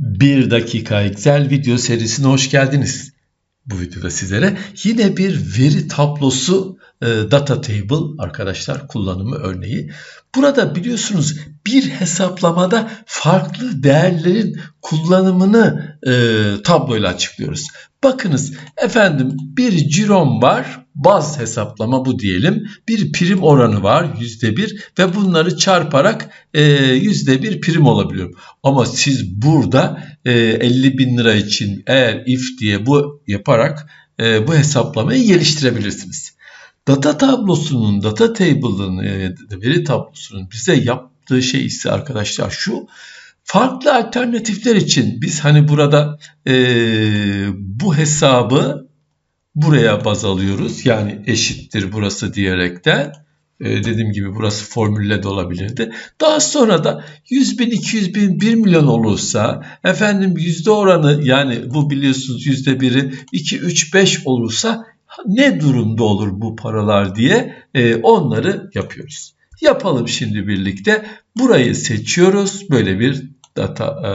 Bir dakika Excel video serisine hoş geldiniz. Bu videoda sizlere yine bir veri tablosu e, data table arkadaşlar kullanımı örneği. Burada biliyorsunuz bir hesaplamada farklı değerlerin kullanımını e, tabloyla açıklıyoruz. Bakınız efendim bir cirom var baz hesaplama bu diyelim. Bir prim oranı var yüzde bir ve bunları çarparak e, yüzde bir prim olabiliyor. Ama siz burada e, 50 bin lira için eğer if diye bu yaparak e, bu hesaplamayı geliştirebilirsiniz. Data tablosunun, data table'ın, e, veri tablosunun bize yaptığı şey ise arkadaşlar şu. Farklı alternatifler için biz hani burada e, bu hesabı buraya baz alıyoruz. Yani eşittir burası diyerekten. E, dediğim gibi burası formülle de olabilirdi. Daha sonra da 100 bin, 200 bin, 1 milyon olursa efendim yüzde oranı yani bu biliyorsunuz yüzde biri 2, 3, 5 olursa ne durumda olur bu paralar diye e, onları yapıyoruz. Yapalım şimdi birlikte. Burayı seçiyoruz. Böyle bir data e,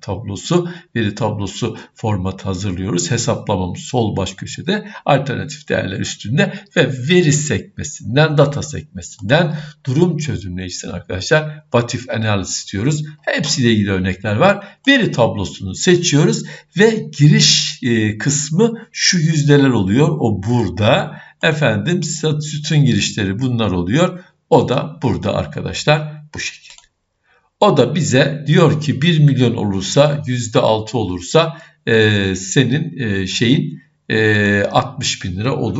tablosu, veri tablosu format hazırlıyoruz. Hesaplamamız sol baş köşede, alternatif değerler üstünde ve veri sekmesinden, data sekmesinden durum çözümleyicisinden arkadaşlar what if analysis diyoruz. Hepsiyle ilgili örnekler var. Veri tablosunu seçiyoruz ve giriş e, kısmı şu yüzdeler oluyor. O burada. Efendim sütun girişleri bunlar oluyor. O da burada arkadaşlar bu şekilde. O da bize diyor ki 1 milyon olursa %6 olursa e, senin e, şeyin e, 60 bin lira olur.